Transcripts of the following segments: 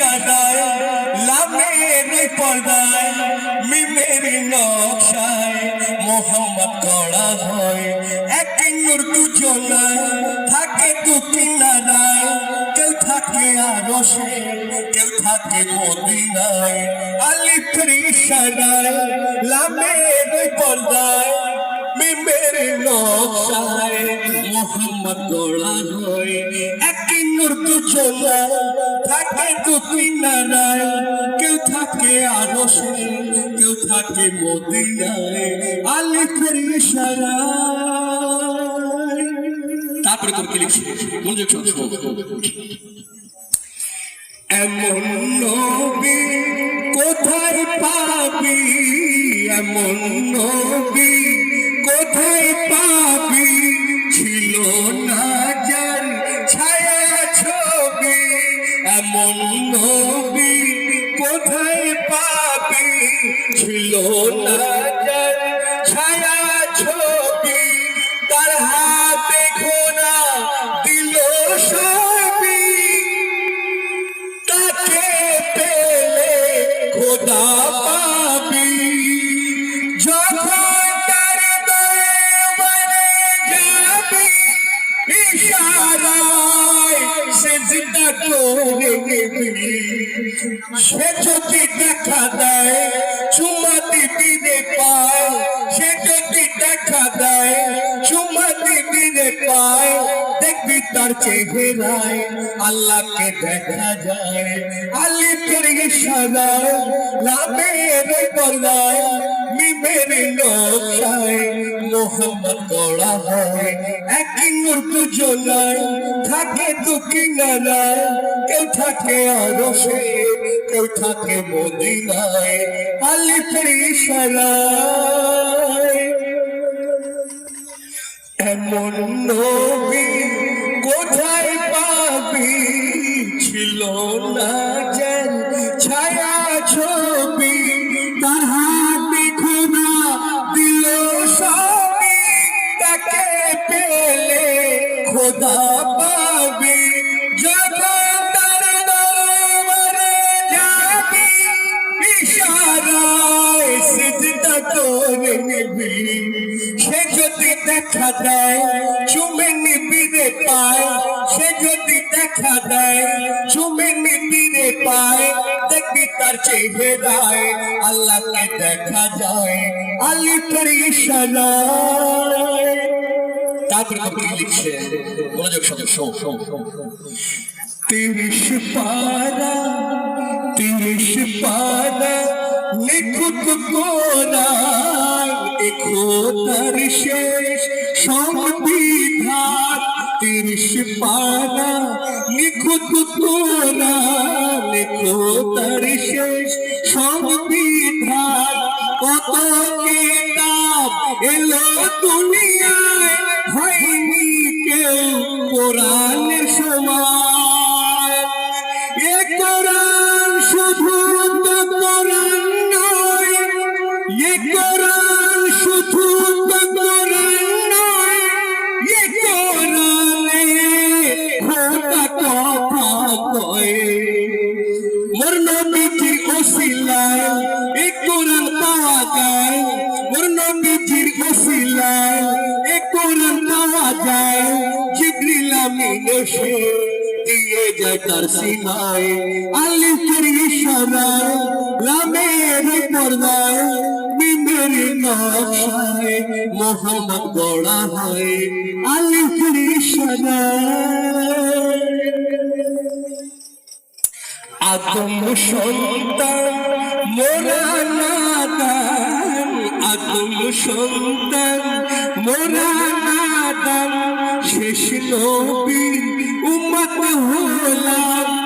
ইশারায় লামের পর্দায়, মিমের নকশায়, মোহাম্মদ করা হয় এক উর্দু জোনায় থাকে দু কিনারায়, কেউ থাকে আরশে কেউ থাকে মদিনায় আলিফের ইশারায় লামের পর্দায়, মিমের নকশায়, মোহাম্মদ গড়া হয় একই উর্দু চলা তারপরে তোর কি লিখছে মনোযোগ। এমন নবী কোথায় পাবি? এমন নবী কোথায় যার ছায়া ছবি, তার হাতে ঘোড়া দিল সবই। তাকে পেলে খোদা পাবি। যখন তার দরবারে যাবি, ইশারায় সেজদা করে নিবি সে যদি দেখা দেয় পায়, দেখবি তার চেহারায় আল্লাহকে দেখা যায়। আলিফের ইশারায় রামের বলায় মিমের নকশায় মোহাম্মদ গড়া হয়। একই থাকে কিনারায় কেউ থাকে আরশে, কেউ থাকে মদিনায়। এমন নবী কোথায় পাবি? ছিল না। দেখা দেয় চুমে নিবি রে পায়, সে যদি দেখা দেয় চুমে নিবিরে পায়, দেখবি তার চেহারায় আল্লাহকে দেখা যায় আলিফের ইশারায় তারপরে তোর কি লিখছে মনোযোগ শোন। তিরিশ পারা তিরিশ পারা, নিখুঁত কোরআন একতার শেষ সংবিধান তিরিশ পারা নিখুঁত কোরআন একতার শেষ সংবিধান কত কিতাব এলো দুনিয়ায়, হয়নি কেউ এ কোরআন শুধু তো কোরআন নয়, এ কোরআন পাওয়া যায় মোর নবীজির ওসিলায় এ কোরআন পাওয়া যায়, জিবরিল আমিন এসে দিয়ে যায় তার সিনায় আলিফের ইশারায় রামের পর্দায়, মিমের নকশায় মোহাম্মদ গড়া হয়। আলিফের ইশারায় আদম সন্তান মোরা নাদান। আদম সন্তান মোরা নাদান। শেষ নবী উম্মত হলাম।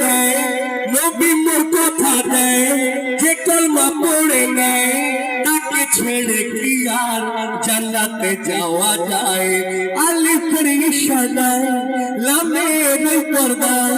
নেয় নবী মোর কথা দেয়, যে কলমা পড়ে নেয়। তাকে ছেড়ে কি আর জান্নাতে যাওয়া যায়? আলিফের ইশারায় লামের পর্দায়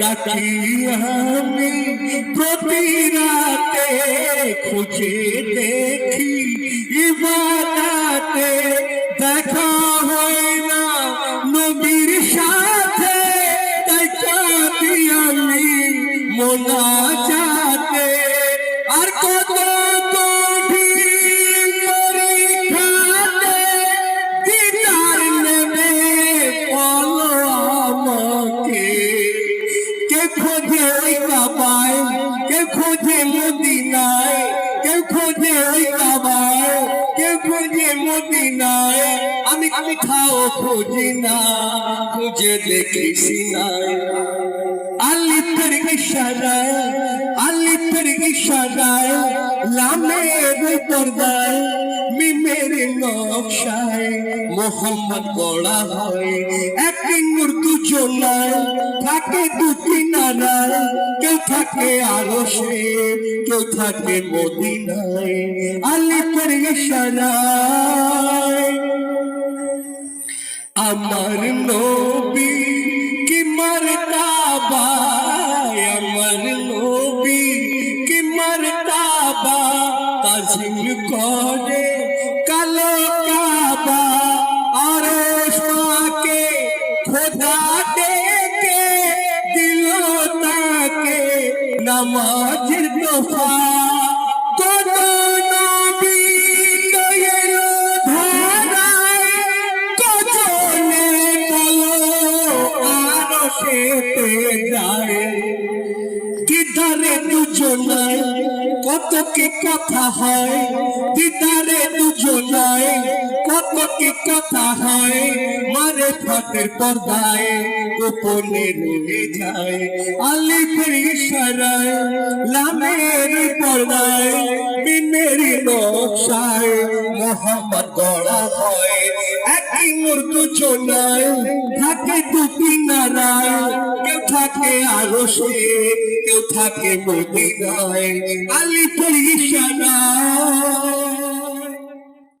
ডাকি আমি প্রতি রাতে খুঁজে দেখি, ইবাদাতে দেখা হয় না। নবীর সাথে দেখা আমি মোনাজাতে মদিনায় আমি খাও খুঁজি না খুঁজে দেখি সিনায় আলিপের ইশারায় আলিপের ইশারায় লামের পর্দায় মোহাম্মদ হয় উর্দু জোনায় থাকে দুটি কেউ থাকে আরও সে কেউ থাকে মদিনায় আমার নবী কি মর্তাবা আমার নবী কি মর্তাবা তাজিম করে কত কি কথা হয়। দিদারে দুজনায় কত কি কথা হয়, মারে ফাতের পর্দায়, গোপনে রয়ে যায়। আলিফের ইশারায় লামের পর্দায় মিমের নকশায় মোহাম্মদ গড়া হয়। একই উর্দু জোনায় থাকে দুটি নারায়। কেউ থাকে আরও সে কেউ থাকে মদিনায়। আলিপুর ইশারায়।